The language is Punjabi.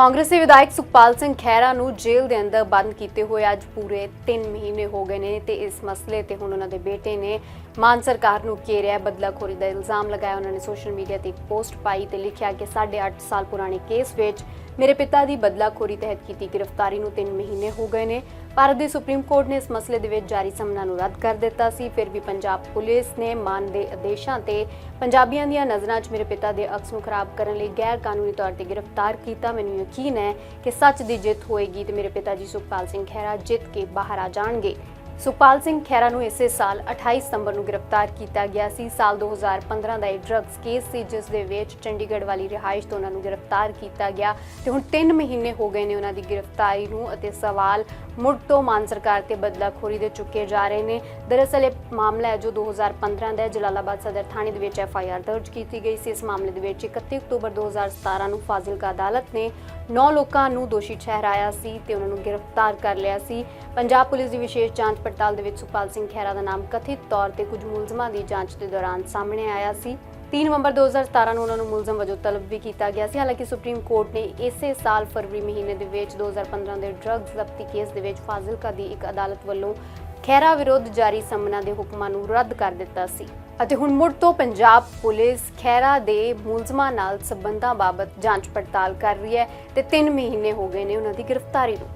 ਕਾਂਗਰਸੀ ਵਿਧਾਇਕ ਸੁਖਪਾਲ ਸਿੰਘ ਖਹਿਰਾ ਨੂੰ ਜੇਲ੍ਹ ਦੇ ਅੰਦਰ ਬੰਦ ਕੀਤੇ ਹੋਏ ਅੱਜ ਪੂਰੇ 3 ਮਹੀਨੇ ਹੋ ਗਏ ਨੇ ਤੇ ਇਸ ਮਸਲੇ ਤੇ ਹੁਣ ਉਹਨਾਂ ਦੇ ਬੇਟੇ ਨੇ ਮਾਨ ਸਰਕਾਰ ਨੂੰ ਘੇਰਿਆ ਬਦਲਾਖੋਰੀ ਦਾ ਇਲਜ਼ਾਮ ਲਗਾਇਆ। ਉਹਨਾਂ ਨੇ ਸੋਸ਼ਲ ਮੀਡੀਆ ਤੇ ਇੱਕ ਪੋਸਟ ਪਾਈ ਤੇ ਲਿਖਿਆ ਕਿ 8.5 ਸਾਲ ਪੁਰਾਣੇ ਕੇਸ ਵਿੱਚ ਮੇਰੇ ਪਿਤਾ ਦੀ ਬਦਲਾਖੋਰੀ ਤਹਿਤ ਕੀਤੀ ਗ੍ਰਿਫਤਾਰੀ ਨੂੰ 3 ਮਹੀਨੇ ਹੋ ਗਏ ਨੇ। ਭਾਰਤ ਦੀ ਸੁਪਰੀਮ ਕੋਰਟ ਨੇ ਇਸ ਮਸਲੇ ਦੇ ਵਿੱਚ ਜਾਰੀ ਸਮਨਾਂ ਨੂੰ ਰੱਦ ਕਰ ਦਿੱਤਾ ਸੀ। ਫਿਰ ਵੀ ਪੰਜਾਬ ਪੁਲਿਸ ਨੇ ਮਾਨ ਦੇ ਆਦੇਸ਼ਾਂ ਤੇ ਪੰਜਾਬੀਆਂ ਦੀਆਂ ਨਜ਼ਰਾਂ 'ਚ ਮੇਰੇ ਪਿਤਾ ਦੇ ਅਕਸ ਨੂੰ ਖਰਾਬ ਕਰਨ ਲਈ ਗੈਰ ਕਾਨੂੰਨੀ ਤੌਰ ਤੇ ਗ੍ਰਿਫਤਾਰ ਕੀਤਾ। ਮੈਨੂੰ ਯਕੀਨ ਹੈ ਕਿ ਸੱਚ ਦੀ ਜਿੱਤ ਹੋਏਗੀ ਤੇ ਮੇਰੇ ਪਿਤਾ ਜੀ ਸੁਖਪਾਲ ਸਿੰਘ ਖਹਿਰਾ ਜਿੱਤ ਕੇ ਬਾਹਰ ਆ ਜਾਣਗੇ। ਸੁਖਪਾਲ ਸਿੰਘ ਖਹਿਰਾ ਨੂੰ ਇਸੇ ਸਾਲ 28 ਸਤੰਬਰ ਨੂੰ ਗ੍ਰਿਫਤਾਰ ਕੀਤਾ ਗਿਆ ਸੀ। ਸਾਲ 2015 ਦਾ ਇਹ ਡਰੱਗਸ ਕੇਸ ਸੀ, ਜਿਸ ਦੇ ਵਿੱਚ ਚੰਡੀਗੜ੍ਹ ਵਾਲੀ ਰਿਹਾਇਸ਼ ਤੋਂ ਉਹਨਾਂ ਨੂੰ ਗ੍ਰਿਫਤਾਰ ਕੀਤਾ ਗਿਆ ਤੇ ਹੁਣ 3 ਮਹੀਨੇ ਹੋ ਗਏ ਨੇ ਉਹਨਾਂ ਦੀ ਗ੍ਰਿਫਤਾਰੀ ਨੂੰ ਅਤੇ ਸਵਾਲ ਮੁੜ ਤੋਂ ਮਾਨ ਸਰਕਾਰ ਤੇ ਬਦਲਾਖੋਰੀ ਦੇ ਚੁੱਕੇ ਜਾ ਰਹੇ ਨੇ। ਦਰਅਸਲ ਇਹ ਮਾਮਲਾ ਹੈ ਜੋ 2015 ਦਾ ਹੈ। ਜਲਾਲਾਬਾਦ ਸਦਰ ਥਾਣੇ ਦੇ ਵਿੱਚ ਐਫ ਆਈ ਆਰ ਦਰਜ ਕੀਤੀ ਗਈ ਸੀ। ਇਸ ਮਾਮਲੇ ਦੇ ਵਿੱਚ 31 ਅਕਤੂਬਰ 2017 ਨੂੰ ਫਾਜ਼ਿਲਕਾ ਅਦਾਲਤ ਨੇ 9 ਲੋਕਾਂ ਨੂੰ ਦੋਸ਼ੀ ਠਹਿਰਾਇਆ ਸੀ ਤੇ ਉਹਨਾਂ ਨੂੰ ਗ੍ਰਿਫਤਾਰ ਕਰ ਲਿਆ ਸੀ। ਪੰਜਾਬ ਪੁਲਿਸ ਦੀ ਵਿਸ਼ੇਸ਼ ਜਾਂਚ ਪੜਤਾਲ ਦੇ ਵਿੱਚ ਸੁਖਪਾਲ ਸਿੰਘ ਖਹਿਰਾ ਦਾ ਨਾਮ ਕਥਿਤ ਤੌਰ ਤੇ ਕੁਝ ਮੁਲਜ਼ਮਾਂ ਦੀ ਜਾਂਚ ਦੇ ਦੌਰਾਨ ਸਾਹਮਣੇ ਆਇਆ ਸੀ। 3 ਨਵੰਬਰ 2017 ਨੂੰ ਉਹਨਾਂ ਨੂੰ ਮੁਲਜ਼ਮ ਵਜੋਂ ਤਲਬ ਵੀ ਕੀਤਾ ਗਿਆ ਸੀ। ਹਾਲਾਂਕਿ ਸੁਪਰੀਮ ਕੋਰਟ ਨੇ ਇਸੇ ਸਾਲ ਫਰਵਰੀ ਮਹੀਨੇ ਦੇ ਵਿੱਚ 2015 ਦੇ ਡਰੱਗਸ ਜ਼ਬਤੀ ਕੇਸ ਦੇ ਵਿੱਚ ਫਾਜ਼ਿਲਕਾ ਦੀ ਇੱਕ ਅਦਾਲਤ ਵੱਲੋਂ ਖਹਿਰਾ ਵਿਰੁੱਧ ਜਾਰੀ ਸਮਨਾਂ ਦੇ ਹੁਕਮਾਂ ਨੂੰ ਰੱਦ ਕਰ ਦਿੱਤਾ ਸੀ। ਅਤੇ ਹੁਣ ਮੁੜ ਤੋਂ ਪੰਜਾਬ ਪੁਲਿਸ ਖਹਿਰਾ ਦੇ ਮੁਲਜ਼ਮਾਂ ਨਾਲ ਸਬੰਧਾਂ ਬਾਬਤ ਜਾਂਚ ਪੜਤਾਲ ਕਰ ਰਹੀ ਹੈ ਤੇ 3 ਮਹੀਨੇ ਹੋ ਗਏ ਨੇ ਉਹਨਾਂ ਦੀ ਗ੍ਰਿਫਤਾਰੀ ਨੂੰ।